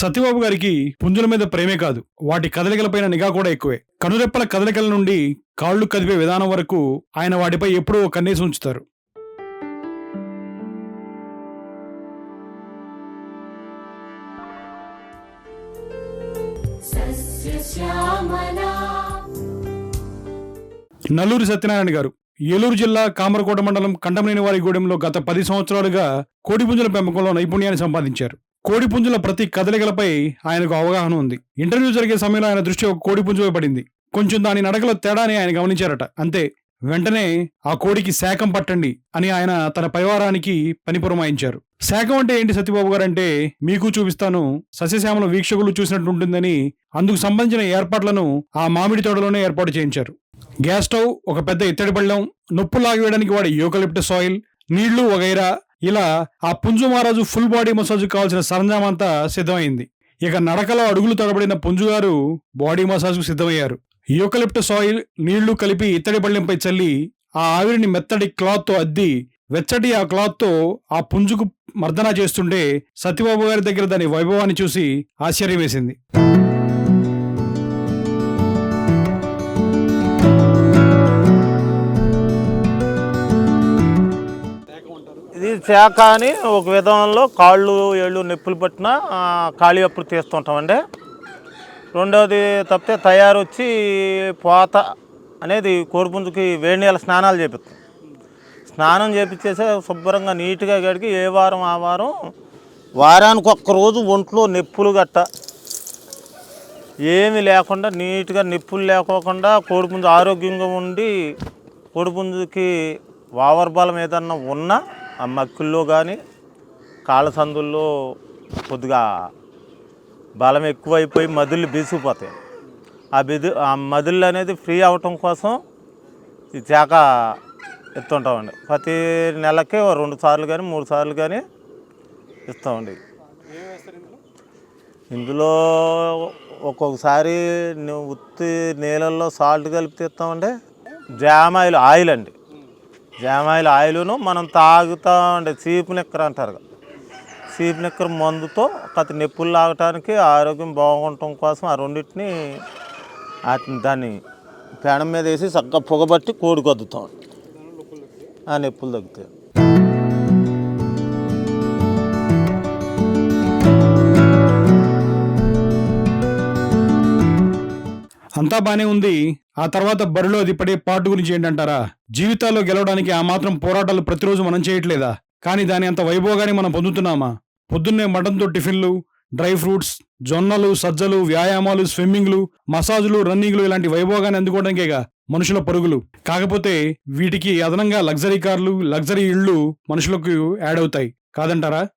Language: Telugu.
సత్యబాబు గారికి పుంజుల మీద ప్రేమే కాదు. వాటి కదలికలపైన నిఘా కూడా ఎక్కువే. కనురెప్పల కదలికల నుండి కాళ్ళు కదిపే విధానం వరకు ఆయన వాటిపై ఎప్పుడూ కన్నేసి ఉంచుతారు. నల్లూరి సత్యనారాయణ గారు ఏలూరు జిల్లా కామరకోట మండలం కంటమనేని వారి గూడెంలో గత పది సంవత్సరాలుగా కోడిపుంజుల పెంపకంలో నైపుణ్యాన్ని సంపాదించారు. కోడిపుంజుల ప్రతి కదలికలపై ఆయనకు అవగాహన ఉంది. ఇంటర్వ్యూ జరిగే సమయంలో ఆయన దృష్టి ఒక కోడిపుంజుపై పడింది. కొంచెం దాని నడకలో తేడాని ఆయన గమనించారట. అంతే వెంటనే ఆ కోడికి శాఖం పట్టండి అని ఆయన తన పరివారానికి పని పురమాయించారు. అంటే ఏంటి సత్యబాబు గారు అంటే మీకు చూపిస్తాను సస్యశ్యామల వీక్షకులు చూసినట్టు ఉంటుందని అందుకు సంబంధించిన ఏర్పాట్లను ఆ మామిడి తోటలోనే ఏర్పాటు చేయించారు. గ్యాస్ స్టవ్ ఒక పెద్ద ఇత్తడి పళ్ళెం నొప్పు లాగివేయడానికి వాడే యూకలిప్టస్ ఆయిల్ నీళ్ళు వగైరా ఇలా ఆ పుంజు మహారాజు ఫుల్ బాడీ మసాజ్ కావాల్సిన సరంజామం అంతా సిద్ధమైంది. ఇక నడకలో అడుగులు తడబడిన పుంజుగారు బాడీ మసాజ్కు సిద్ధమయ్యారు. యూకలిప్టస్ ఆయిల్ నీళ్ళు కలిపి ఇత్తడి బళ్ళెంపై చల్లి ఆ ఆవిరిని మెత్తడి క్లాత్తో అద్ది వెచ్చటి ఆ క్లాత్తో ఆ పుంజుకు మర్దన చేస్తుంటే సత్యబాబు గారి దగ్గర దాని వైభవాన్ని చూసి ఆశ్చర్యం వేసింది శాఖ అని ఒక విధంలో కాళ్ళు ఏళ్ళు నొప్పులు పట్టిన ఖాళీ అప్పుడు తీస్తుంటామండి. రెండవది తప్పితే తయారు వచ్చి పోత అనేది కోడిపుంజుకి వేడి నీళ్ళ స్నానాలు చేపిస్తాం స్నానం చేపించేసే శుభ్రంగా నీట్గా గడికి ఏ వారం ఆ వారం వారానికి ఒక్క రోజు ఒంట్లో నొప్పులు గట్ట. ఏమీ లేకుండా నీట్గా నొప్పులు లేకోకుండా కోడిపుంజు ఆరోగ్యంగా ఉండి కోడిపుంజుకి వావర్ బలం ఏదన్నా ఉన్నా ఆ మక్కుల్లో కానీ కాళ్ళ సందుల్లో కొద్దిగా బలం ఎక్కువైపోయి మదుళ్ళు బీసుకుపోతాయి. ఆ బిదు ఆ మదుళ్ళు అనేది ఫ్రీ అవటం కోసం ఈ చేక ఇస్తుంటామండి ప్రతి నెలకి రెండు సార్లు కానీ మూడు సార్లు కానీ ఇస్తామండి. ఇందులో ఒక్కొక్కసారి నువ్వు ఉత్తి నీళ్ళల్లో సాల్ట్ కలిపి తీస్తామండి. జామాయిల్ ఆయిల్ అండి. జామాయిల్ ఆయిల్ను మనం తాగుతామండి చీపు నిక్కర అంటారు కదా. చీపు నిక్కర మందుతో కథ నొప్పులు లాగటానికి ఆరోగ్యం బాగుండటం కోసం ఆ రెండింటిని దాన్ని పేడం మీద వేసి చక్కగా పొగబట్టి కోడి కొద్దుతాం ఆ నొప్పులు తగ్గుతాయి అంతా బానే ఉంది. ఆ తర్వాత బరిలో అది పడే పాటు గురించి ఏంటంటారా? జీవితాల్లో గెలవడానికి ఆ మాత్రం పోరాటాలు ప్రతిరోజు మనం చేయట్లేదా? కానీ దాని అంత వైభోగాన్ని మనం పొందుతున్నామా? పొద్దున్నే మటన్తో టిఫిన్లు డ్రై ఫ్రూట్స్ జొన్నలు సజ్జలు వ్యాయామాలు స్విమ్మింగ్లు మసాజులు రన్నింగ్లు ఇలాంటి వైభోగాన్ని అందుకోవడానికేగా మనుషుల పరుగులు. కాకపోతే వీటికి అదనంగా లగ్జరీ కార్లు లగ్జరీ ఇళ్ళు మనుషులకు యాడ్ అవుతాయి. కాదంటారా?